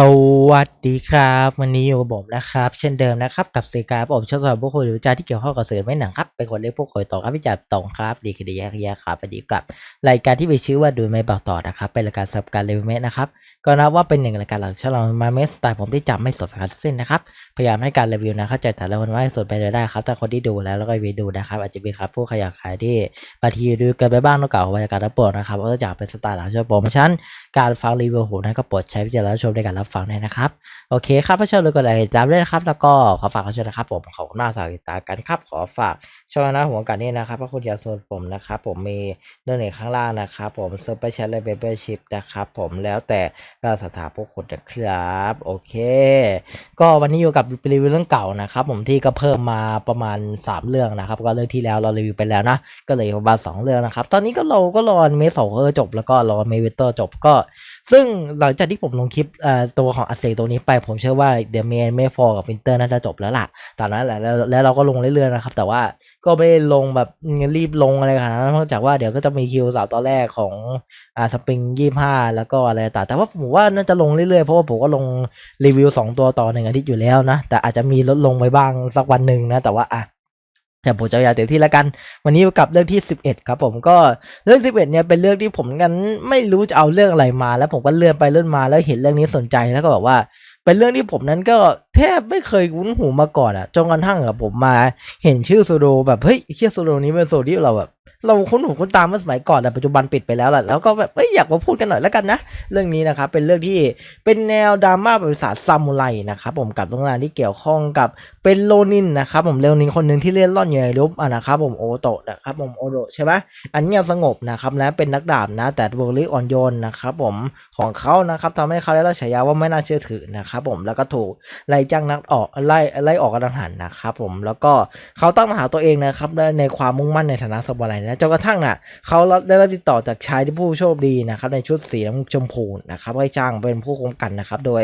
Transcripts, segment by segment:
สวัสดีครับ วันนี้อยู่กับผมนะครับ เช่นเดิมนะครับกับสื่อการผมชอบสำหรับผู้คนหรือวิจาร์ที่เกี่ยวข้องกับสื่อไม่หนังครับเป็นคนเรียกผู้คนต่อครับวิจารณ์ตรงครับ ดีคดีแยกแยกครับวันนี้กับ รายการที่มีชื่อว่าดูไม่บอกต่อนะครับเป็นรายการสำหรับการรีวิเมสนะครับก็นับว่าเป็นหนึ่งรายการหลักช่องเรามาเมสสไตล์ผมที่จำไม่สดครับสิ้นนะครับพยายามให้การรีวิวนะเข้าใจแต่ละคนว่าสดไปเลยได้ครับแต่คนที่ดูแล้วแล้วก็รีวิวดูนะครับอาจจะมีครับผู้ขยันขายที่บางทีดูเกันไปบ้างต้องเก่าบรรยากาศทั้งปวงนะครับก็จะเป็นสไตล์หลักช่องเพราะฉะนั้นการฟังรีวิวหูนั้นก็โปรดใช้วิจารณญาณชมในการรับฟังด้วยนะครับ โอเคครับถ้ชอบเลยกดไลค์ติดตามด้วยนะครับ แล้วก็ขอฝากเขาช่วยนะครับผมขอบคุณมากสำหรับติดตามกันครับ ขอฝากช่องนะหัวกันนี่นะครับพระคุณยาโซนผมนะครับ ผมมีเรื่องหนึ่งข้างล่างนะครับ ผมเซิร์แชร์เลยเบเบอร์ชิพนะครับผมแล้วแต่ก็สถาพวกคุณนะครับ โอเค ก็วันนี้อยู่กับรีวิวเรื่องเก่านะครับ ผมที่ก็เพิ่มมาประมาณ 3 เรื่องนะครับ ก็เรื่องที่แล้วเรารีวิวไปแล้วนะ ก็เลยประมาณสองเรื่องนะครับ ตอนนี้ก็เราก็รอเมสองเออจบ แล้วก็รอเมเวเตอร์จบก็ ซึ่งหลังจากที่ผมลงคลิปเอ่อตัวของอัเซตัวนี้ไป ผมเชื่อว่าเดเมนเมฟอร์กับวินเตอร์น่าจะจบแล้วล่ะตอนนั้นแหละแล้วแล้วเราก็ลงเรื่อยๆนะครับ แต่ว่าก็ไม่ได้ลงแบบรีบลงอะไรขนาดนั้นเนื่องจากว่าเดี๋ยวก็จะมีคิวสาวตอนแรกของอ่าสปริงยี่ห้าแล้วก็อะไรต่างแต่ว่าผมว่าน่าจะลงเรื่อยๆ เพราะว่าผมก็ลงรีวิวสองตัวต่อหนึ่งอาทิตย์อยู่แล้วนะ แต่อาจจะมีลดลงไปบ้างสักวันหนึ่งนะ แต่ว่าอะ แต่ผมจะอยาเต็มที่แล้วกัน วันนี้กับเรื่องที่ 11 ครับผมก็เรื่อง 11 เนี่ยเป็นเรื่องที่ผมกันไม่รู้จะเอาเรื่องอะไรมา แล้วผมก็เลื่อนไปเลื่อนมาแล้วเห็นเรื่องนี้สนใจแล้วก็แบบว่า เป็นเรื่องที่ผมนั้นก็แทบไม่เคยคุ้นหูมาก่อนอะจนกระทั่งอะผมมาเห็นชื่อโซโดแบบเฮ้ยเฮียโซโดนี้เป็นโซที่เราแบบ เราคุ้นหูคุ้นตามเมื่อสมัยก่อนแต่ปัจจุบันปิดไปแล้วแหละแล้วก็แบบเอ้ยอยากมาพูดกันหน่อยแล้วกันนะ เรื่องนี้นะครับเป็นเรื่องที่เป็นแนวดราม่าประวัติศาสตร์ซามูไรนะครับผมกับเรื่องราวที่เกี่ยวข้องกับเป็นโลนินนะครับผมโลนินคนหนึ่งที่เล่นร่อนอยู่ในรูปอะนะครับผมโอโตะนะครับผมโอโตะใช่ไหมอันเงียบสงบนะครับและเป็นนักดาบนะ แต่บุคลิกอ่อนโยนนะครับผมของเขานะครับทำให้เขาได้รับฉายาว่าไม่น่าเชื่อถือนะครับผมแล้วก็ถูกไล่จ้างนักออกไล่ไล่ออกกระดังหันนะครับผมแล้วก็เขาตั้งปัญหาตัวเองนะครับในความมุ่งมั่นในฐานะสมุไรนะจนกระทั่งน่ะเขาได้รับติดต่อจากชายที่ผู้โชคดีนะครับในชุดสีน้ำชมพูนะครับให้จ้างเป็นผู้คุมกันนะครับ โดย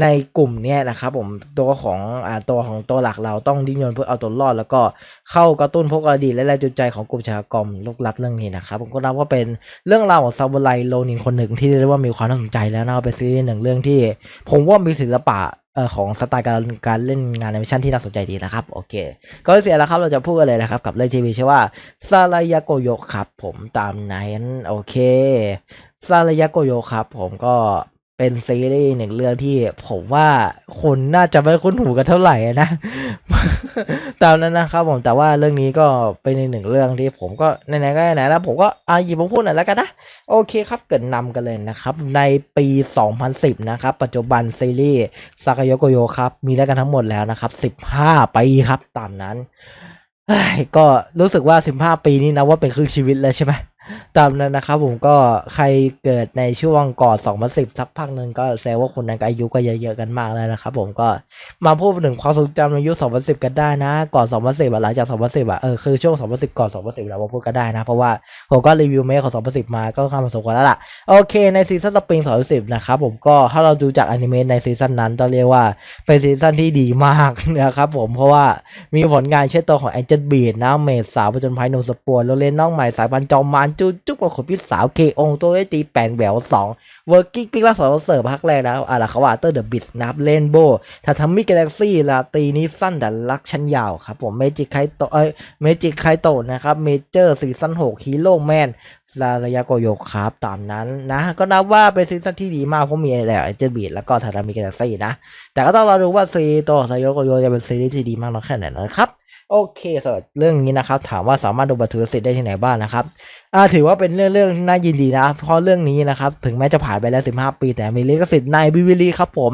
ในกลุ่มเนี้ยนะครับผมตัวของอ่าตัวของตัวหลักเราต้องดิ้นรนเพื่อเอาตัวรอด แล้วก็เข้ากระตุ้นพวกอดีตและแรงจูงใจของกลุ่มชาวกรมลุกลับเรื่องนี้นะครับผมก็นับว่าเป็นเรื่องราวของซาบูไรโลนินคนหนึ่งที่เรียกว่ามีความน่าสนใจแล้วนะเป็นซีรีส์หนึ่งเรื่องที่ ผมว่ามีศิลปะ ของสไตล์การการเล่นงานแอนิเมชันที่น่าสนใจดีนะครับ โอเค ก็เสียแล้วครับเราจะพูดกันเลยนะครับ กับเรื่องทีวีชื่อว่าซาลายาโกโยครับ ผมตามนั้นโอเคซาลายาโกโยครับ ผมก็ เป็นซีรีส์หนึ่งเรื่องที่ผมว่าคนน่าจะไม่คุ้นหูกันเท่าไหร่นะตามนั้นนะครับผมแต่ว่าเรื่องนี้ก็เป็นหนึ่งเรื่องที่ผมก็ไหนๆก็ไหนแล้วผมก็อาหยิบมาพูดหน่อยแล้วกันนะโอเคครับเกิดนำกันเลยนะครับ ในปี 2010 นะครับ ปัจจุบันซีรีส์ซากายโกโยครับ มีแล้วกันทั้งหมดแล้วนะครับ 15 ปีครับตามนั้นก็รู้สึกว่า 15 ปีนี้นะว่าเป็นครึ่งชีวิตแล้วใช่ไหม ตามนั้นนะครับผมก็ใครเกิดในช่วงก่อน2010สักพักหนึ่งก็แสดงว่าคนนั้นก็อายุก็เยอะๆกันมากแล้วนะครับผมก็มาพูดถึงความทรงจำในยุค2010 กันได้นะ ก่อน2010อะหลังจาก 2010อะเออคือช่วง 2010 ก่อน 2010เรามาพูดกันได้นะ เพราะว่าผมก็รีวิวเมคของ 2010 มาก็ข้ามมาสมควรแล้วล่ะ โอเคในซีซั่นสปริง2010 นะครับผมก็ถ้าเราดูจากอนิเมะในซีซั่นนั้นต้องเรียกว่าเป็นซีซั่นที่ดีมากนะครับผมเพราะว่ามีผลงานเช่นตัวของแองเจิลบีดนะเมดสาวประจนภัยหนุ่มสปวนโรเลนน้องใหม่สายพันจอมมานจูจุ๊บกับขนพิษสาวเคองตัวได้ตีแปนแหววสองเวอร์กิ้งปิ๊กล่าสองเสิร์ฟพักแรกนะอาราคาวาเตอร์เดอะบิสนับเลนโบทาทามิกาแล็กซี่ลาตีนี้สั้นแต่รักชั้นยาวครับผมเมจิกไคโตเอ้ยเมจิกไคโตนะครับเมเจอร์ซีซั่น6ฮีโร่แมนซาระยาโกโยครับตามนั้นนะก็นับว่าเป็นซีซั่นที่ดีมากเพราะมีอะไรเจอร์บีดแล้วก็ทารามิกาแล็กซี่นะแต่ก็ต้องรอดูว่าซีโตัวซายโกโยจะเป็นซีรีส์ที่ดีมากน้อยแค่ไหนนะครับ โอเคสำหรับเรื่องนี้นะครับ ถามว่าสามารถดูบัตรถือสิทธิ์ได้ที่ไหนบ้างนะครับอ่าถือว่าเป็นเรื่องเรื่องน่ายินดีนะ เพราะเรื่องนี้นะครับ ถึงแม้จะผ่านไปแล้ว 15 ปี แต่มีลิขสิทธิ์ในบิวิลีครับผม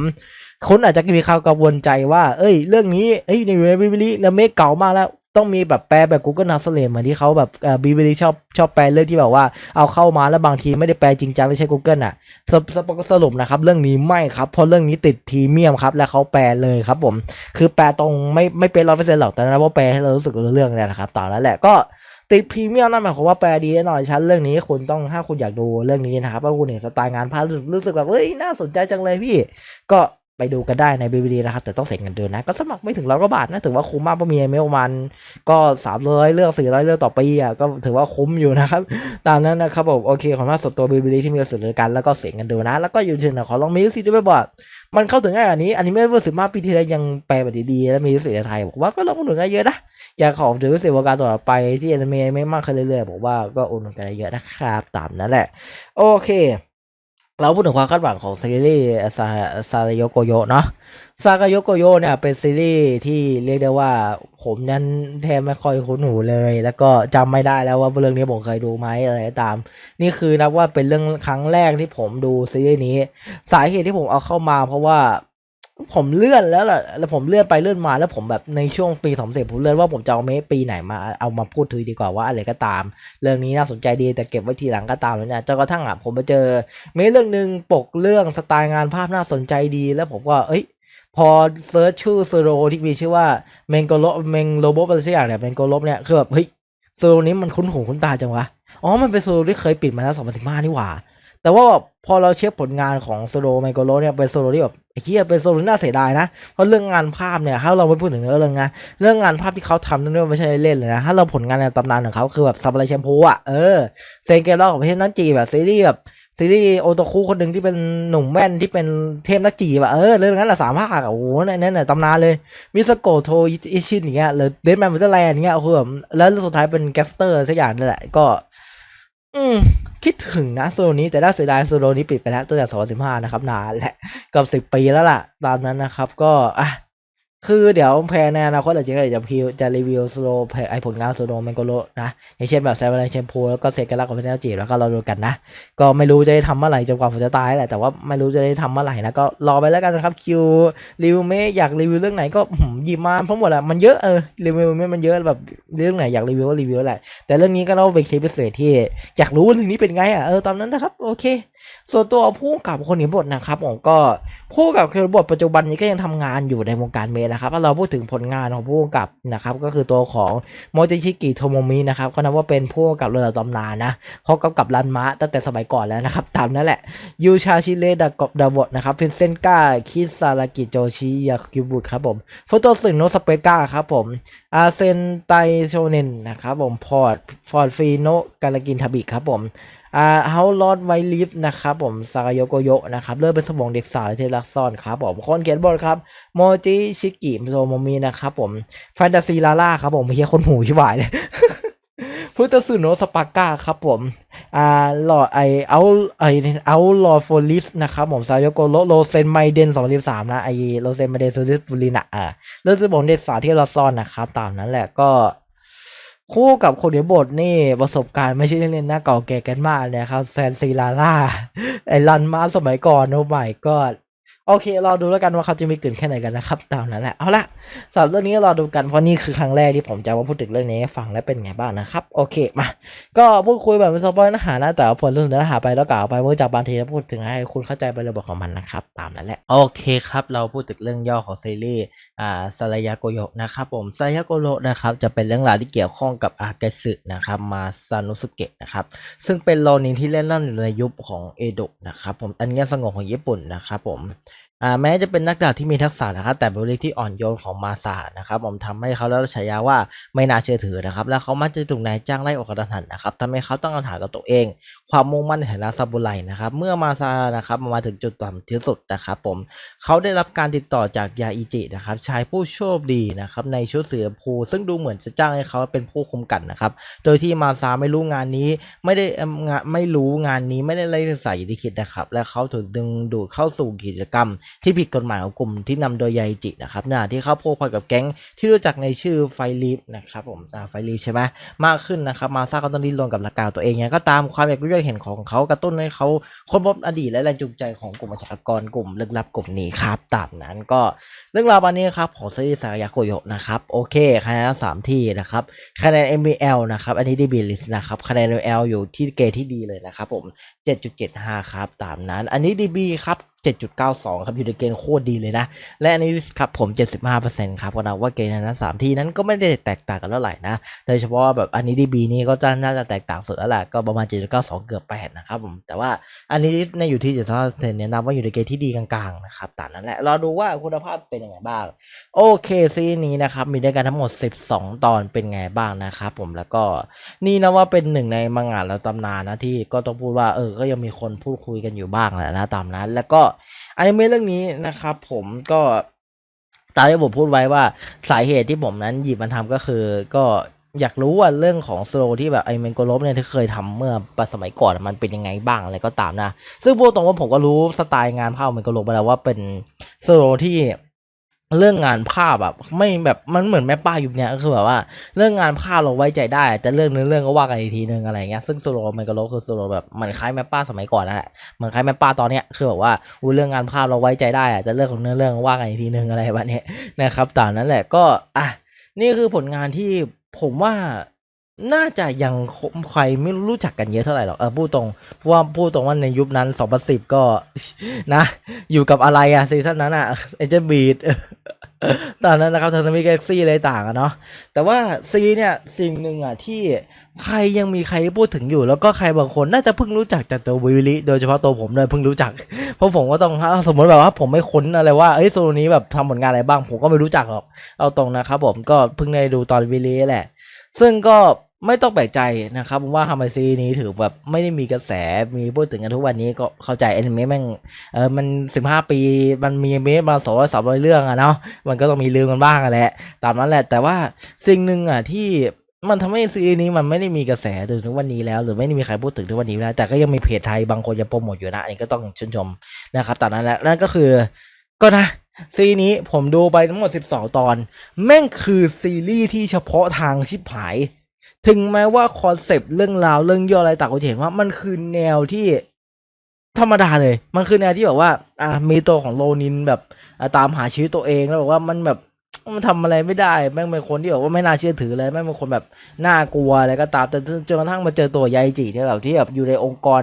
คนอาจจะมีข่าวกังวลใจว่า เอ้ย เรื่องนี้เอ้ยในบิวิลีแล้วเมฆเก่ามากแล้ว ต้องมีแบบแปลแบบ Google Translate เหมือนที่เขาแบบเอ่อบิวิลีชอบชอบแปลเรื่องที่แบบว่าเอาเข้ามาแล้วบางทีไม่ได้แปลจริงจังไม่ใช่ Google อะสรุปสสรุปนะครับเรื่องนี้ไม่ครับเพราะเรื่องนี้ติดพรีเมียมครับและเขาแปลเลยครับผมคือแปลตรงไม่ไม่เป็นร้อยเปอร์เซ็นต์หรอกแต่นะว่าแปลให้เรารู้สึกเรื่องเนี่ยนะครับตามนั้นแหละก็ติดพรีเมียมนั่นหมายความว่าแปลดีแน่นอนชั้นเรื่องนี้คุณต้องถ้าคุณอยากดูเรื่องนี้นะครับว่าคุณเห็นสไตล์งานภาพรู้สึกแบบเอ้ยน่าสนใจจังเลยพี่ ก็ ไปดูกันได้ในบีบีดีนะครับ แต่ต้องเสียเงินเดือนนะ ก็สมัครไม่ถึงร้อยกว่าบาทนะ ถือว่าคุ้มมากเพราะมีเมลมัน ก็สามร้อยเลือกสี่ร้อยเลือกต่อปีอะก็ถือว่าคุ้มอยู่นะครับ ตามนั้นนะครับผมโอเคของหน้าส่วนตัวบีบีดีที่มีสื่อกันแล้วก็เสียเงินเดือนนะ แล้วก็อยู่ที่ไหนขอลองมีสิทธิ์ด้วยบ่อยมันเข้าถึงง่ายกว่านี้อันนี้ไม่เมื่อสิบห้าปีที่แล้วยังแปลแบบดีๆและมีสิทธิ์ในไทยบอกว่าก็ลองอุดหนุนกันเยอะนะอยากขอถือว่าเสียวงการต่อไปที่อนิเมะไม่มากขึ้นเรื่อยๆบอกว่าก็อุดหนุนกันเยอะนะครับตามนั้นแหละ โอเค เราพูดถึงความคาดหวังของซีรีส์ซาซาโยโกโยเนาะซากาโยโกโยเนี่ยเป็นซีรีส์ที่เรียกได้ว่าผมนั้นแทบไม่ค่อยคุ้นหูเลย แล้วก็จำไม่ได้แล้วว่าเรื่องนี้ผมเคยดูไหมอะไรตาม นี่คือนับว่าเป็นเรื่องครั้งแรกที่ผมดูซีรีส์นี้ สาเหตุที่ผมเอาเข้ามาเพราะว่า ผมเลื่อนแล้วล่ะแล้วผมเลื่อนไปเลื่อนมาแล้วผมแบบในช่วงปีสองเสผมเลื่อนว่าผมจะเอาเมะปีไหนมาเอามาพูดถึงดีกว่าว่าอะไรก็ตาม เรื่องนี้น่าสนใจดีแต่เก็บไว้ทีหลังก็ตามแล้วเนี่ยจนกระทั่งอะผมไปเจอเมะเรื่องหนึ่งปกเรื่องสไตล์งานภาพน่าสนใจดีแล้วผมก็เอ้ยพอเซิร์ชชื่อเซโรที่มีชื่อว่าเมงโกโลเมงโลโบอะไรสักอย่างเนี่ยเมงโกโลเนี่ยคือแบบเฮ้ยเซโรนี้มันคุ้นหูคุ้นตาจังวะอ๋อมันเป็นเซโรที่เคยปิดมาแล้ว2015นี่หว่า แต่ว่าพอเราเช็คผลงานของโซโลไมโกโลเนี่ยเป็นโซโลที่แบบ ไอ้เหี้ยเป็นโซโลที่น่าเสียดายนะ เพราะเรื่องงานภาพเนี่ยถ้าเราไม่พูดถึงเรื่องงานเรื่องงานภาพที่เขาทำนั่นไม่ใช่เล่นเลยนะ ถ้าเราผลงานในตำนานของเขาคือแบบซับไลแชมพูอะ เออ เซนเกลล์ของประเทศนันจีแบบซีรีส์แบบซีรีส์โอโตคุคนหนึ่งที่เป็นหนุ่มแว่นที่เป็นเทพนักจีบอะเออเรื่องนั้นแหละสามภาคอะโอ้โหนั่นนั่นน่ะตำนานเลยมิสโกโทอิชินอย่างเงี้ยหรือเดนแมนวิเตอร์แลนด์อย่างเงี้ยคือแบบแล้วสุดท้ายเป็นแกสเตอร์สักอย่างนั่นแหละก็ อืมคิดถึงนะโซโลนี้แต่น่าเสียดายโซโลนี้ปิดไปแล้วตั้งแต่ 2015 นะครับนานแหละเกับสิบ10 ปีแล้วล่ะ ตามนั้นนะครับก็อะ คือเดี๋ยวแพลนในอนาคตอาจจะจะพิวจะรีวิวโซโลไอผลงานโซโลแมงโกโลนะ อย่างเช่นแบบไซเบอร์แชมพูแล้วก็เซกันลักกับเพนเนลจีแล้วก็เราดูกันนะ ก็ไม่รู้จะได้ทำเมื่อไหร่จนกว่าผมจะตายแหละ แต่ว่าไม่รู้จะได้ทำเมื่อไหร่นะ ก็รอไปแล้วกันนะครับ คิวรีวิวไม่อยากรีวิวเรื่องไหนก็ยิบมาทั้งหมดอะมันเยอะเออรีวิวไม่มันเยอะแบบเรื่องไหนอยากรีวิวก็รีวิวแหละแต่เรื่องนี้ก็ต้องเป็นเคสพิเศษที่อยากรู้ว่าเรื่องนี้เป็นไงอะเออตามนั้นนะครับโอเค ส่วนตัวผู้กับคนเขียนบทนะครับผมก็ผู้กับคนเขียนบทปัจจุบันนี้ก็ยังทำงานอยู่ในวงการเมนนะครับถ้าเราพูดถึงผลงานของผู้กับนะครับก็คือตัวของโมจิชิกิโทโมมินะครับก็นับว่าเป็นผู้กับระดับตำนานนะเขากำกับรันมะตั้งแต่สมัยก่อนแล้วนะครับตามนั้นแหละยูชาชิเรดากบดาวดนะครับฟินเซนก้าคิซารากิโจชิยาคิบุครับผมโฟโตสึโนสเปกาครับผมอาเซนไตโชเนนนะครับผมพอร์ตฟอร์ดฟีโนการากินทาบิครับผม อ่าเฮาลอดไวลิฟนะครับผมซากาโยโกโยนะครับเริ่มเป็นสมองเด็กสาวที่รักซ่อนครับผมคนเขียนบทครับโมจิชิกิโซโมมินะครับผมแฟนตาซีลาล่าครับผมไม่ใช่คนหูชิบายเลยพุทธสุโนสปาก้าครับผม อ่าหลอดไอเอาไอเอาลอดโฟลิสนะครับผมซาโยโกโรโรเซนไมเดนสองพันสามนะไอโรเซนไมเดนโซูริสบุรินะอ่าเรื่องสมองเด็กสาวที่เราซ่อนนะครับตามนั้นแหละก็ คู่กับคนเดียบทนี่ประสบการณ์ไม่ใช่เล่นๆนะเก่าแก่กันมากเลยครับแฟนซีลาล่าไอ้รันมาสมัยก่อนโอ้ไม่ก็ โอเครอดูแล้วกันว่าเขาจะมีกลิ่นแค่ไหนกันนะครับตามนั้นแหละเอาละสำหรับเรื่องนี้รอดูกันเพราะนี่คือครั้งแรกที่ผมจะมาพูดถึงเรื่องนี้ฟังและเป็นไงบ้างนะครับโอเคมาก็พูดคุยแบบไม่สปอยเนื้อหานะแต่ผลเรื่องเนื้อหาไปแล้วกล่าวไปเมื่อจากบางทีจะพูดถึงให้คุณเข้าใจบริบทของมันนะครับตามนั้นแหละโอเคครับเราพูดถึงเรื่องย่อของซีรีส์อ่าซารายาโกโยนะครับผมซารายาโกโยนะครับจะเป็นเรื่องราวที่เกี่ยวข้องกับอากาสึนะครับมาซานุสุเกะนะครับซึ่งเป็นโรนินที่เล่นเล่นในยุคของเอโดะนะครับผมอันเงียบสงบของญี่ปุ่นนะครับผม แม้จะเป็นนักดาบที่มีทักษะนะครับแต่บุคลิกที่อ่อนโยนของมาซานะครับผมทำให้เขาได้รับฉายาว่าไม่น่าเชื่อถือนะครับและเขามักจะถูกนายจ้างไล่ออกกระทันนะครับทำให้เขาต้องคำถามกับตัวเอง ความมุ่งมั่นในฐานะซาบุไรนะครับเมื่อมาซานะครับมาถึงจุดต่ำที่สุดนะครับผมเขาได้รับการติดต่อจากยาอิจินะครับชายผู้โชคดีนะครับในชุดสีชมพูซึ่งดูเหมือนจะจ้างให้เขาเป็นผู้คุมกันนะครับโดยที่มาซาไม่รู้งานนี้ไม่ได้งานไม่รู้งานนี้ไม่ได้ไล่ศึกษาอย่างที่คิดนะครับและเขาถูกดึงดูดเข้าสู่กิจกรรมที่ผิดกฎหมายของกลุ่มที่นำโดยยาอิจินะครับนะที่เขาโพกพันกับแก๊งที่รู้จักในชื่อไฟลีฟนะครับผมไฟลีฟใช่ไหมมากขึ้นนะครับมาซาก็ต้องดิ้นรนกับหลักการตัวเองไงก็ตามความอยากรู้อยากเห็นของเขากระตุ้นให้เขาค้นพบอดีตและแรงจูงใจของกลุ่มอาชญากรกลุ่มลึกลับกลุ่มนี้ครับตามนั้นก็เรื่องราววันนี้ครับของซีรีส์สายาโกโยะนะครับโอเคคะแนนสามที่นะครับคะแนน MBL นะครับอันนี้ดีบีลิสนะครับคะแนน MBL อยู่ที่เกรดที่ดีเลยนะครับผม 7.75 ครับ ตามนั้น อันนี้ DB ครับ 7.92 ครับ อยู่ในเกณฑ์โคตรดีเลยนะ และอันนี้ครับผม 75%ครับก็นับว่าเกณฑ์นั้นสามที่นั้นก็ไม่ได้แตกต่างกันเท่าไหร่นะโดยเฉพาะแบบอันนี้ดีบีนี่ก็จะน่าจะแตกต่างสุดแล้วแหละก็ประมาณ 7.92 เกือบ8นะครับผมแต่ว่าอันนี้เนี่ยอยู่ที่75%เนี่ยนับว่าอยู่ในเกณฑ์ที่ดีกลางๆนะครับตามนั้นแหละเรอดูว่าคุณภาพเป็นยังไงบ้างโอเคซีนี้นะครับมีด้วยกันทั้งหมด 12 ตอนเป็นไงบ้างนะครับผมแล้วก็นี่นะว่าเป็นหนึ่งในมังงะและตำนานนะที่ก็ต้องพูดว่าเออก็ยังมีคนพูดคุยกันอยู่บ้างแหละนะตามนั้นแล้วก็อนิเมะเรื่องนี้นะครับ ผมก็ตามที่ผมพูดไว้ว่าสาเหตุที่ผมนั้นหยิบมันทำก็คือ ก็อยากรู้ว่าเรื่องของสโลที่แบบไอเมนโกลบเนี่ยที่เคยทำเมื่อปสมัยก่อนมันเป็นยังไงบ้างอะไรก็ตามนะ ซึ่งพูดตรงว่าผมก็รู้สไตล์งานภาพเมนโกลบไปแล้วว่าเป็นสโลที่ เรื่องงานภาพแบบไม่แบบมันเหมือนแม่ป้าอยู่เนี่ยก็คือแบบว่า เรื่องงานภาพเราไว้ใจได้ แต่เรื่องเนื้อเรื่องก็ว่ากันอีกทีนึงอะไรเงี้ยซึ่งโซโลมันก็โลคือโซโลแบบเหมือนคล้ายแม่ป้าสมัยก่อนนั่นแหละเหมือนคล้ายแม่ป้าตอนเนี้ยคือแบบว่าอู้เรื่องงานภาพเราไว้ใจได้อะแต่เรื่องของเนื้อเรื่องว่ากันอีกทีนึงอะไรแบบนี้นะครับตามนั้นแหละก็อะนี่คือผลงานที่ผมว่า น่าจะยังใครไม่รู้จักกันเยอะเท่าไหร่หรอกเออพูดตรงเพราะว่าพูดตรงว่าในยุคนั้น 2010 ก็นะ อยู่กับอะไรอะซีซั่นนั้นอะเอเจนบีดตอนนั้นนะครับทางมิกแล็กซี่อะไรต่างอะเนาะแต่ว่าซีเนี่ยสิ่งหนึ่งอะที่ใครยังมีใครพูดถึงอยู่ แล้วก็ใครบางคนน่าจะเพิ่งรู้จักจากตัววิลลิโดยเฉพาะตัวผมเลยเพิ่งรู้จัก เพราะผมก็ต้องสมมติแบบว่าผมไม่ค้นอะไรว่าเอ้ยโซนนี้แบบทำผลงานอะไรบ้าง ผมก็ไม่รู้จักหรอกเอาตรงนะครับผมก็เพิ่งได้ดูตอนวิลลิแหละ ซึ่งก็ไม่ต้องแปลกใจนะครับผมว่าทำไมซีนี้ถือแบบไม่ได้มีกระแสมีพูดถึงกันทุกวันนี้ก็เข้าใจแอนิเมะแม่งเออมันสิบห้าปีมันมีเมะมาสองร้อยสามร้อยเรื่องอะเนาะมันก็ต้องมีลืมกันบ้างแหละ ตามนั้นแหละ แต่ว่าสิ่งหนึ่งอะที่มันทำให้ซีรีส์นี้มันไม่ได้มีกระแสถึงทุกวันนี้แล้ว หรือไม่ได้มีใครพูดถึงทุกวันนี้แล้วแต่ก็ยังมีเพจไทยบางคนยังโปรโมทอยู่นะอันนี้ก็ต้องชื่นชมนะครับตามนั้นแหละนั่นก็คือก็นะ ซีนี้ผมดูไปทั้งหมด 12 ตอน แม่งคือซีรีส์ที่เฉพาะทางชิบหาย ถึงแม้ว่าคอนเซปต์เรื่องราวเรื่องย่ออะไรต่างก็เห็นว่ามันคือแนวที่ธรรมดาเลย มันคือแนวที่แบบว่า อ่ามีตัวของโลนินแบบตามหาชีวิตตัวเองแล้วบอกว่ามันแบบ มันทำอะไรไม่ได้แม่งเป็นคนที่แบบว่าไม่น่าเชื่อถือเลยแม่งเป็นคนแบบน่ากลัวอะไรก็ตามแต่จนกระทั่งมาเจอตัวยายจีเนี่ยแบบที่แบบอยู่ในองค์กร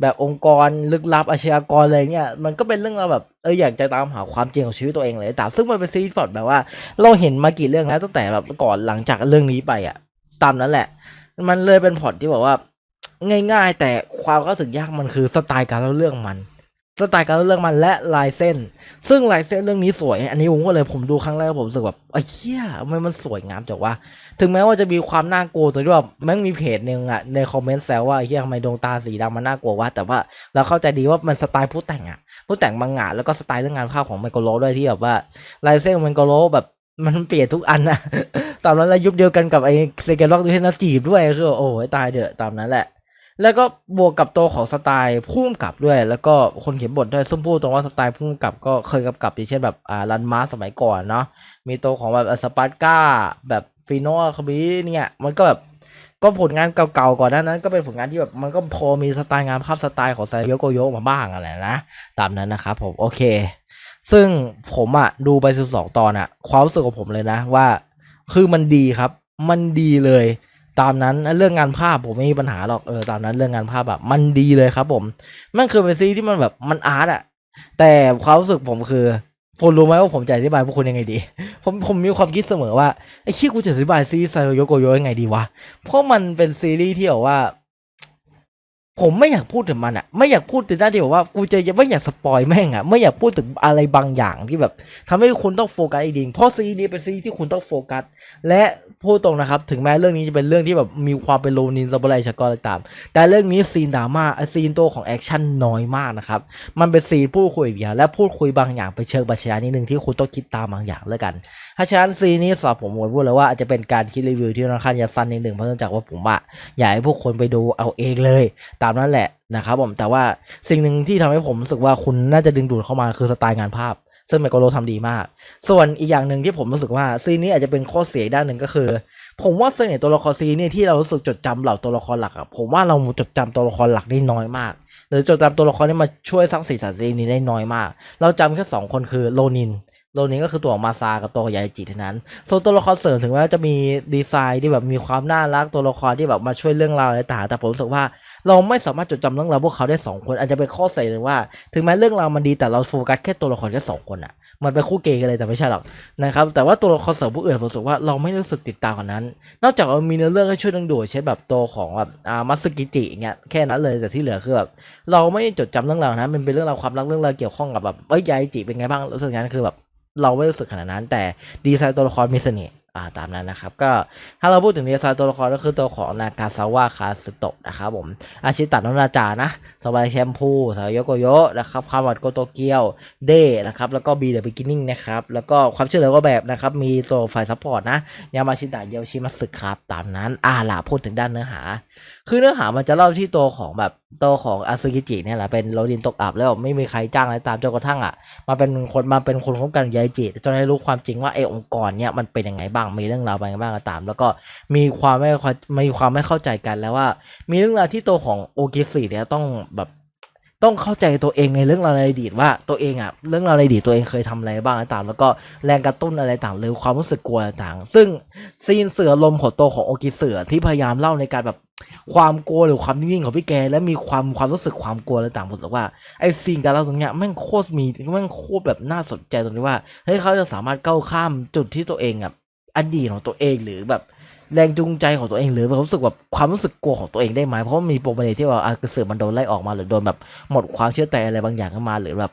แบบองค์กรลึกลับอาชญากรอะไรเงี้ยมันก็เป็นเรื่องเราแบบเอออยากจะตามหาความจริงของชีวิตตัวเองเลยแต่ซึ่งมันเป็นซีรีส์พอตแบบว่า เราเห็นมากี่เรื่องแล้วตั้งแต่แบบก่อนหลังจากเรื่องนี้ไปอะตามนั้นแหละ มันเลยเป็นพอตที่แบบว่า ง่าย ๆ แต่ความเข้าถึงยากมันคือสไตล์การเล่าเรื่องมัน สไตล์การเล่าเรื่องมันและลายเส้น ซึ่งลายเส้นเรื่องนี้สวย อันนี้ผมก็เลยผมดูครั้งแรกผมรู้สึกแบบไอ้เหี้ยทำไมมันสวยงามจังวะถึงแม้ว่าจะมีความน่ากลัวตัวที่ว่าแม่งมีเพจหนึ่งอะในคอมเมนต์แซวว่าไอ้เฮียทำไมดวงตาสีดำมันน่ากลัววะแต่ว่าเราเข้าใจดีว่ามันสไตล์ผู้แต่งอะผู้แต่งมังงะแล้วก็สไตล์เรื่องงานภาพของไมโครโลด้วยที่แบบว่าลายเส้นของไมโครโลแบบมันเปลี่ยนทุกอันนะตามนั้นแล้วยุคเดียวกันกับไอ้เซเกล็อกดูเทนจีบด้วยคือโอ้ยตายเถอะตามนั้นแหละ แล้วก็บวกกับตัวของสไตล์พุ่มกับด้วย แล้วก็คนเขียนบทด้วยซึ่งพูดตรงว่าสไตล์พุ่มกับก็เคยกำกับอย่างเช่นแบบอ่ารันมาสมัยก่อนเนาะมีตัวของแบบสปาร์ก้าแบบฟิโนคาบิเนี่ยมันก็แบบก็ผลงานเก่าๆก่อนหน้านั้น ก็เป็นผลงานที่แบบมันก็พอมีสไตล์งานภาพสไตล์ของไซโยโกโยมาบ้างอะไรนะตามนั้นนะครับผมโอเค ซึ่งผมอะดูไปสิบสองตอนอะความรู้สึกของผมเลยนะว่า คือมันดีครับ มันดีเลย ตามนั้นเรื่องงานภาพผมไม่มีปัญหาหรอกเออตามนั้นเรื่องงานภาพแบบมันดีเลยครับผมมันคือเป็นซีที่มันแบบมันอาร์ตอะแต่ความรู้สึกผมคือคนรู้ไหมว่าผมจะอธิบายพวกคุณยังไงดี ผมผมมีความคิดเสมอว่าไอ้ขี้กูจะอธิบายซีรีส์ไซโยโกโยยังไงดีวะ เพราะมันเป็นซีรีส์ที่แบบว่า ผมไม่อยากพูดถึงมันอะไม่อยากพูดถึงด้านที่แบบว่ากูจะไม่อยากสปอยแม่งอะไม่อยากพูดถึงอะไรบางอย่างที่แบบทำให้คุณต้องโฟกัสอีกดีเพราะซีรีส์นี้เป็นซีรีส์ที่คุณต้องโฟกัส และพูดตรงนะครับ ถึงแม้เรื่องนี้จะเป็นเรื่องที่แบบมีความเป็นโลนินซาบไลชากรอะไรตาม แต่เรื่องนี้ซีนดราม่าซีนตัวของแอคชั่นน้อยมากนะครับ มันเป็นซีนพูดคุยอย่างเดียวและพูดคุยบางอย่างไปเชิงปรัชญานิดนึงที่คุณต้องคิดตามบางอย่างแล้วกันถ้าฉะนั้นซีนนี้สำหรับผมผมพูดเลยว่าอาจจะเป็นการคิดรีวิวที่ค่อนข้างจะสั้นนิดหนึ่งเพราะเนื่องจากว่าผมอะอยากให้พวกคนไปดูเอาเองเลยตามนั้นแหละนะครับผมแต่ว่าสิ่งหนึ่งที่ทำให้ผมรู้สึกว่าคุณน่าจะดึงดูดเข้ามาคือสไตล์งานภาพ ซึ่งไมโครโลทำดีมาก ส่วนอีกอย่างหนึ่งที่ผมรู้สึกว่าซีนนี้อาจจะเป็นข้อเสียด้านหนึ่งก็คือ ผมว่าเสน่ห์ตัวละครซีนนี่ที่เรารู้สึกจดจำเหล่าตัวละครหลักอะผมว่าเราจดจำตัวละครหลักได้น้อยมาก หรือจดจำตัวละครที่มาช่วยสร้างสีสันซีนนี้ได้น้อยมาก เราจำแค่สองคนคือโลนิน โลนี้ก็คือตัวของมาซากับตัวของยายจิเท่านั้นส่วนตัวละครเสริมถึงแม้ว่าจะมีดีไซน์ที่แบบมีความน่ารักตัวละครที่แบบมาช่วยเรื่องราวอะไรต่างแต่ผมรู้สึกว่า เราไม่สามารถจดจำเรื่องราวพวกเขาได้สองคนอาจจะเป็นข้อเสียเลยว่า ถึงแม้เรื่องราวมันดีแต่เราโฟกัสแค่ตัวละครแค่สองคนอะมันเป็นคู่เกย์กันเลยแต่ไม่ใช่หรอกนะครับแต่ว่าตัวละครเสริมผู้อื่นผมรู้สึกว่าเราไม่รู้สึกติดตามกันนั้น นอกจากว่ามีเนื้อเรื่องให้ช่วยดึงดูดเช่นแบบตัวของแบบอ่ามัสกิจิเงี้ยแค่นั้นเลยแต่ที่เหลือคือแบบเราไม่ได้จดจำเรื่องราวนะมันเป็นเรื่องราวความรักเรื่องราวเกี่ยวข้องกับแบบเอ้ยยายจิเป็นไงบ้างรู้สึกงั้นคือแบบ เราไม่รู้สึกขนาดนั้น แต่ดีไซน์ตัวละครมีเสน่ห์ อ่าตามนั้นนะครับ ก็ถ้าเราพูดถึงดีไซน์ตัวละครก็คือตัวของนากาซาวะคาสึโตะนะครับผมอาชิตะโนนาจานะสบายแชมพูสาวโยโกโยะนะครับคาวัดโกโตเกียวเดนะครับแล้วก็บีเดอะบิกินิ่งนะครับแล้วก็ความช่วยเหลือก็แบบนะครับมีตัวฝ่ายซัพพอร์ตนะยามาชิดะเยลชิมัสึครับตามนั้นอ่าล่ะพูดถึงด้านเนื้อหา คือเนื้อหามันจะเล่าที่ตัวของแบบตัวของอาซึกิจิเนี่ยแหละเป็นโรดินตกอับแล้วไม่มีใครจ้างอะไรตามจนกระทั่งอะมาเป็นคนมาเป็นคนคุ้มกันยายจิจนได้รู้ความจริงว่าไอ้องค์กรเนี่ยมันเป็นยังไงบ้างมีเรื่องราวเป็นยังไงบ้างก็ตาม แล้วก็มีความไม่เข้ามีความไม่เข้าใจกันแล้วว่า มีเรื่องราวที่ตัวของโอกิสึเนี่ยต้องแบบต้องเข้าใจตัวเองในเรื่องราวในอดีตว่าตัวเองอะเรื่องราวในอดีตตัวเองเคยทำอะไรบ้างก็ตามแล้วก็แรงกระตุ้นอะไรต่างหรือความรู้สึกกลัวต่างซึ่งซีนเสือลมของตัวของโอกิเสือที่พยายามเล่าในการแบบความกลัวหรือความนิ่งของพี่แกและมีความความรู้สึกความกลัวอะไรต่างผมรู้สึกว่าไอ้ซีนการเล่าตรงเนี้ยแม่งโคตรมีแม่งโคตรแบบน่าสนใจตรงที่ว่าเฮ้ยเขาจะสามารถก้าวข้ามจุดที่ตัวเองอะ อดีตของตัวเองหรือแบบแรงจูงใจของตัวเองหรือแบบรู้สึกแบบความรู้สึกกลัวของตัวเองได้ไหมเพราะมีโปรประเด็นที่ว่าอากระเสือมันโดนไล่ออกมาหรือโดนแบบหมดความเชื่อใจอะไรบางอย่างมาหรือแบบ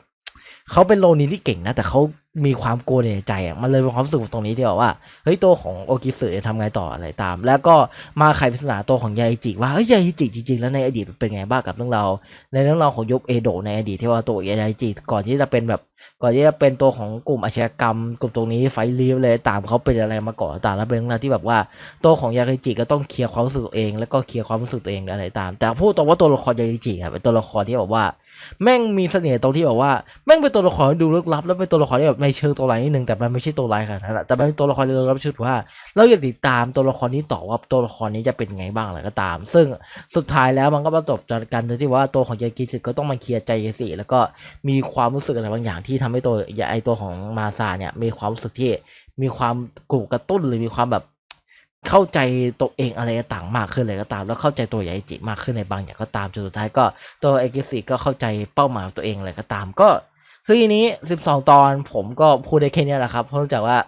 เขาเป็นโลนีที่เก่งนะ แต่เขามีความกลัวในใจอะมันเลยเป็นความรู้สึกตรงนี้ที่บอกว่าเฮ้ยตัวของโอกิสึเนี่ยทำไงต่ออะไรตาม แล้วก็มาไขปริศนาตัวของยาอิจิว่าเฮ้ยยาอิจิจริงๆแล้วในอดีตเป็นไงบ้างกับเรื่องเราในเรื่องราวของยุคเอโดะในอดีตที่ว่าตัวยาอิจิก่อนที่จะเป็นแบบ ก่อนที่จะเป็นตัวของกลุ่มอาชญากรรม กลุ่มตรงนี้ไฟลีฟเลยตามเขาเป็นอะไรมาก่อนตามแล้วเป็นเรื่องรที่แบบว่าตัวของยาอิจิก็ต้องเคลียร์ความรู้สึกตัวเอง แล้วก็เคลียร์ความรู้สึกตัวเองอะไรตาม แต่พูดตรงว่าตัวละครยาอิจิครับเป็นตัวละครที่แบบว่า แม่งมีเสน่ห์ตรงที่แบบว่าแม่งเป็นตัวละครที่ดูลึกลับ แล้วเป็นตัวละครที่แบบในเชิงตัวร้ายนิดนึงแต่มันไม่ใช่ตัวร้ายขนาดนั้นอะแต่มันเป็นตัวละครที่เรารับชื่อถือว่า เราอยากติดตามตัวละครนี้ต่อว่าตัวละครนี้จะเป็นไงบ้างอะไรก็ตาม ซึ่งสุดท้ายแล้วมันก็มาจบจากกันโดยที่ว่าตัวของยากิก็ต้องมาเคลียร์ใจยาสิแล้วก็มีความรู้สึกอะไรบางอย่างที่ทำให้ตัวไอตัวของมาซาเนี่ยมีความรู้สึกที่มีความกลุ่กระตุ้นหรือมีความแบบเข้าใจตัวเองอะไรต่างมากขึ้นเลยก็ตาม แล้วเข้าใจตัวยาอิจิมากขึ้นในบางอย่างก็ตามจนสุดท้ายก็ตัวเอกิสิก็เข้าใจเป้าหมายตัวเองอะไรก็ตามก็ซีรีส์นี้ 12 ตอนผมก็พูดได้แค่นี้แหละครับเพราะจากว่า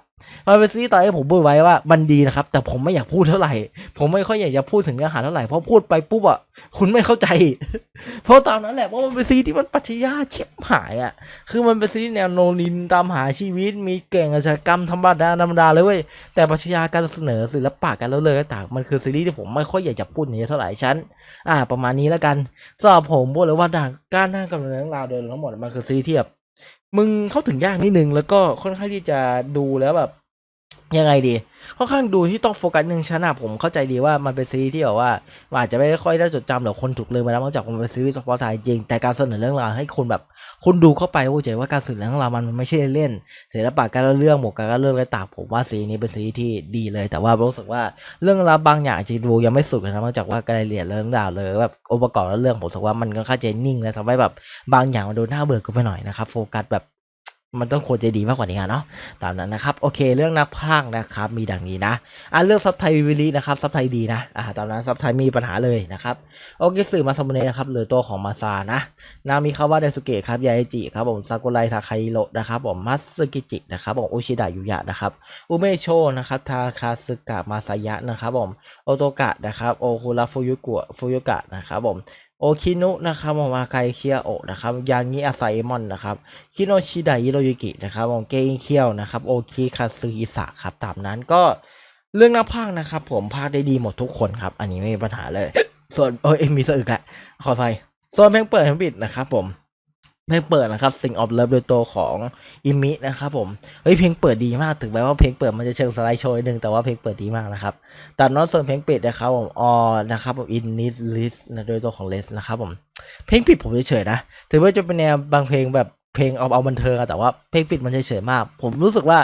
มันเป็นซีรีส์ตอนที่ผมพูดไว้ว่ามันดีนะครับ แต่ผมไม่อยากพูดเท่าไหร่ ผมไม่ค่อยอยากจะพูดถึงเนื้อหาเท่าไหร่เพราะพูดไปปุ๊บอะคุณไม่เข้าใจ เพราะตามนั้นแหละเพราะมันเป็นซีรีส์ที่มันปรัชญาเฉียบหายอะ คือมันเป็นซีรีส์แนวโนลินตามหาชีวิต มีเก่งอาชญากรรมธรรมดาธรรมดาเลยเว้ยแต่ปรัชญาการเสนอศิลปะการเล่าเรื่องต่างมันคือซีรีส์ที่ผมไม่ค่อยอยากจะพูดอย่างนี้เท่าไหร่ฉันอ่า ประมาณนี้แล้วกันสำหรับผมพูดเลยว่าการนั่งกำเนิดเรื่องราวโดยทั้งหมดมันคือซีรีส์ที่แบบ มึงเข้าถึงยากนิดนึงแล้วก็ค่อนข้างที่จะดูแล้วแบบ ยังไงดีค่อนข้างดูที่ต้องโฟกัสหนึ่งชั้นอะผมเข้าใจดีว่ามันเป็นซีรีส์ที่แบบว่าอาจจะไม่ได้ค่อยได้จดจำหรือคนถูกลืมไปแล้วนอกจากมันเป็นซีรีส์เฉพาะไทยจริงแต่การเสนอเรื่องราวให้คนแบบคนดูเข้าไปเข้าใจว่าการสื่อเรื่องราวมันไม่ใช่เล่นศิลปะการเล่าเรื่องหมวกการเล่าเรื่องอะไรต่างผมว่าซีรีส์นี้เป็นซีรีส์ที่ดีเลย แต่ว่ารู้สึกว่าเรื่องราวบางอย่างอาจจะดูยังไม่สุดนะนอกจากว่าการเรียนเรื่องราวเลยแบบองค์ประกอบแล้วเรื่องผมรู้สึกว่ามันก็ค่อนข้างจะนิ่งและทำให้แบบบางอย่างมันดูน่าเบื่อกันไปหน่อยนะครับโฟกัสแบบ มันต้องควรจะดีมากกว่านี้อะเนาะตามนั้นนะครับโอเค เรื่องนักพากย์นะครับมีดังนี้นะอะเรื่องซับไทยวิลินะครับซับไทยดีนะอ่าตามนั้นซับไทยมีปัญหาเลยนะครับโอเคสื่อมาสมุเนะนะครับหรือตัวของมาซานะนามิคาวะไดสุเกะครับยาอิจิครับผมซากุไรทาคาอิโระนะครับผมมัตสึกิจินะครับผมอุชิดะยุยะนะครับอุเมโชนะครับทาคาสึกะมาซายะนะครับผมโอโตกะนะครับโอคุระฟุยุกุฟุยุกะนะครับผม โอคินุนะครับผมอาไกเคียโอะนะครับยานิอาไซมอนนะครับคิโนชิดยิโรยุกินะครับผมเกอิเคียวนะครับโอคิคาซึอิสะครับตามนั้นก็เรื่องนักพากนะครับ ผมพากได้ดีหมดทุกคนครับ อันนี้ไม่มีปัญหาเลย ส่วนโอ้ยมีสะอึกแหละขอไฟส่วนเพลงเปิดเพลงปิดนะครับผม เพลงเปิดนะครับ Sing of Love โดยตัวของอิมินะครับผม เฮ้ยเพลงเปิดดีมาก ถึงแม้ว่าเพลงเปิดมันจะเชิงสไลด์โชว์นิดนึงแต่ว่าเพลงเปิดดีมากนะครับแต่นอตส่วนเพลงปิดนะครับผมออนะครับผม In This List นะโดยตัวของ Les นะครับผม เพลงปิดผมเฉยๆนะ ถือว่าจะเป็นแนวบางเพลงแบบ เพลงเอาเอาบันเทิงอะแต่ว่าเพลงปิดมันเฉยๆมาก ผมรู้สึกว่า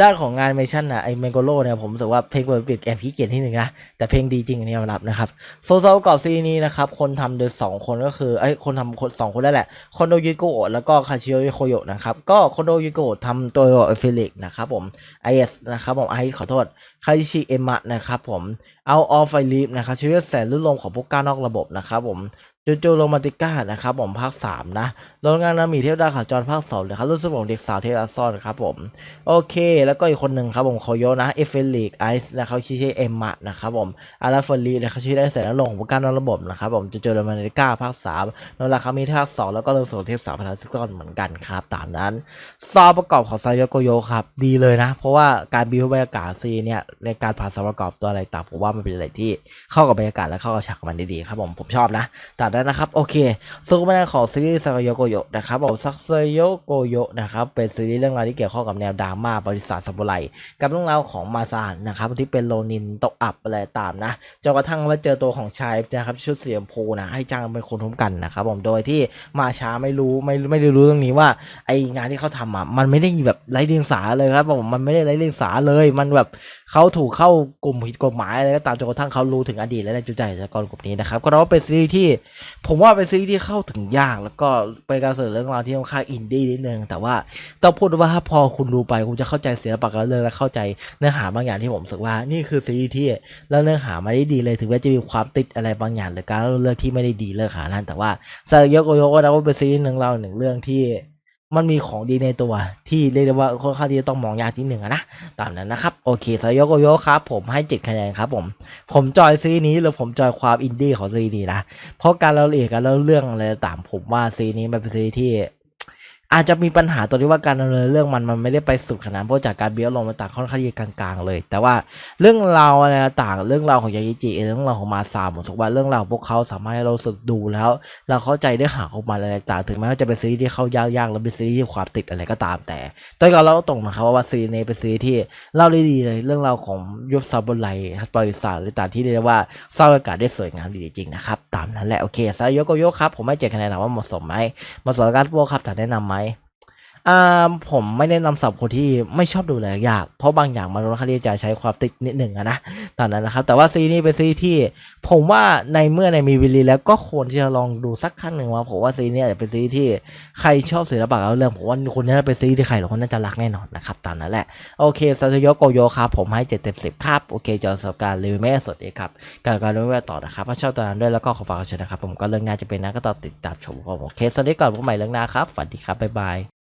ด้านของงานเมชั่นอะไอเมโกโลเนี่ยผมรู้สึกว่าเพลงเปิดแอบขี้เกียจที่หนึ่งนะ แต่เพลงดีจริงอันนี้ยอมรับนะครับ โซโซประกอบซีนี้นะครับ คนทำโดยสองคนก็คือไอคนทำคนสองคนได้แหละคอนโดยูโกะแล้วก็คาชิโยโคโยะนะครับ ก็คอนโดยูโกะทำตัวเอฟิลิกนะครับผมไอเอสนะครับผมไอขอโทษคาชิชิเอมะนะครับผมเอาออฟไฟลีฟนะครับชีวิตแสนลื่นลมของพวกก้านอกระบบนะครับผมจูจูโรมาติก้านะครับผมภาคสามนะโรงงานนามีเทพดาขาจรภาคสองเลยครับรู้สึกของเด็กสาวเทพอาซอนครับผม โอเค แล้วก็อีกคนหนึ่งครับผมโคโยนะ เอฟเฟลิกไอซ์นะครับชื่อชื่อเอมมะนะครับผมอาราฟอลีนะครับชื่อได้เสร็จแล้วลงของการนอกระบบนะครับผมจะเจอเรมานิก้าภาคสามโนราคามีภาคสองแล้วก็เรื่องส่งเทพสามพันธุ์ซิกอนเหมือนกันครับตามนั้นซอประกอบของไซโยโกโยครับดีเลยนะ เพราะว่าการบิวบรรยากาศซีเนี่ยในการผ่านซอประกอบตัวอะไรต่างผมว่ามันเป็นอะไรที่เข้ากับบรรยากาศและเข้ากับฉากมันด้ดีครับผมผมชอบนะตามนั้นะครับ โอเคสุขภาพของซีรีส์ซากโยโกโยนะครับผมซักโยโกโยนะครับเป็นซีรีส์เรื่องราวที่เกี่ยวข้องกับแนวดราม่าบริษัทซามูไรกับเรื่องราวของมาซานนะครับที่เป็นโลนินตกอับอะไรตามนะจนกระทั่งมาเจอตัวของชายนะครับชุดเสีชมพูนะให้จ้างเป็นคนทุ้มกันนะครับผมโดยที่มาช้าไม่รู้ไม่ไม่ได้รู้เรื่องนี้ว่าไองานที่เขาทำอะมันไม่ได้แบบไร้เดียงสาเลยครับผมมันไม่ได้ไร้เดียงสาเลยมันแบบเขาถูกเข้ากลุ่มผิดกฎหมายอะไรก็ตามจนกระทั่งเขารู้ถึงอดีตและแรงจูงใจจากกรกลุ่มนี้นะครับก็นับว่าเป็นซีรีส์ที่ผมว่าเป็นซีรีส์ที่เข้าถึงยาก แล้วก็เป็นการเสนอเรื่องราวที่ค่อนข้างอินดี้นิดนึง แต่ว่าต้องพูดว่าพอคุณดูไปคุณจะเข้าใจศิลปะการเรื่องและเข้าใจเนื้อหาบางอย่างที่ผมสึกว่า นี่คือซีรีส์ที่เล่าเนื้อหามาได้ดีเลยถึงแม้จะมีความติดอะไรบางอย่างหรือการเล่าเรื่องที่ไม่ได้ดีเลิกหานั้นแต่ว่าซาโยโกโยก็นับว่าเป็นซีรีส์หนึ่งเราหนึ่งเรื่องที่ มันมีของดีในตัวที่เรียกได้ว่าค่อนข้างที่จะต้องมองยากนิดหนึ่งอะนะตามนั้นนะครับ โอเคสยโกโยครับ ผมให้เจ็ดคะแนนครับผม ผมจอยซีนี้หรือผมจอยความอินดี้ของซีนี้นะ เพราะการเล่าเอียดการเล่าเรื่องอะไรต่างผมว่าซีนี้มันเป็นซีที่ อาจจะมีปัญหาตัวที่ว่าการดำเนินเรื่องมันมันไม่ได้ไปสุดขนาดเพราะจากการเบี้ยวลงมันต่างค่อนข้างที่จะกลางๆเลย แต่ว่าเรื่องราวอะไรต่างเรื่องราวของยากิจิเรื่องราวของมาซาผมสึกว่าเรื่องราวพวกเขาสามารถให้เราสึกดูแล้ว เราเข้าใจได้หาของมันอะไรต่างถึงแม้ว่าจะเป็นซีรีส์ที่เข้ายากๆแล้วเป็นซีรีส์ที่ความติดอะไรก็ตามแต่ต้องยอมรับตรงนะครับว่าซีรีส์นี้เป็นซีรีส์ที่เล่าได้ดีเลยเรื่องราวของยุคซาบุไรบริษัทหรือต่างที่เรียกว่าสร้างบรรยากาศได้สวยงามดีจริงๆนะครับตามนั้นแหละโอเคซายโยโกโยครับผมให้เจ็ดคะแนนถามว่าเหมาะสมไหมเหมาะสมกับการพวกครับแต่แนะนำไหม อ่าผมไม่แนะนำสำหรับคนที่ไม่ชอบดูแลยยากเพราะบางอย่างมันค่อนข้างที่จะใช้ความติดนิดหนึ่งอะนะตอนนั้นนะครับแต่ว่าซีรีส์นี้เป็นซีรีส์ที่ ผมว่าในเมื่อในมีวิลีแล้วก็ควรที่จะลองดูสักครั้งหนึ่งว่าผมว่าซีรีส์นี้อาจจะเป็นซีรีส์ที่ใครชอบศิลปะการเรื่องผมว่าคนนี้เป็นซีรีส์ที่ใครหลายคนน่าจะรักแน่นอนนะครับตามนั้นแหละโอเคซาโยโกโยครับผมให้เจ็ดเต็มสิบครับโอเคจอระสบการณ์รีวิวแม่สดเองครับการการรีวิวต่อนะครับถ้าชอบตามด้วยแล้วก็ขอฝากเชิญนะครับผมก็เรื่องหน้าจะเป็นนะก็ต่อติดตามชมครับผมโอเคสวัสดีก่อนพบใหม่เรื่องหน้าครับฝันดีครับบ๊ายบาย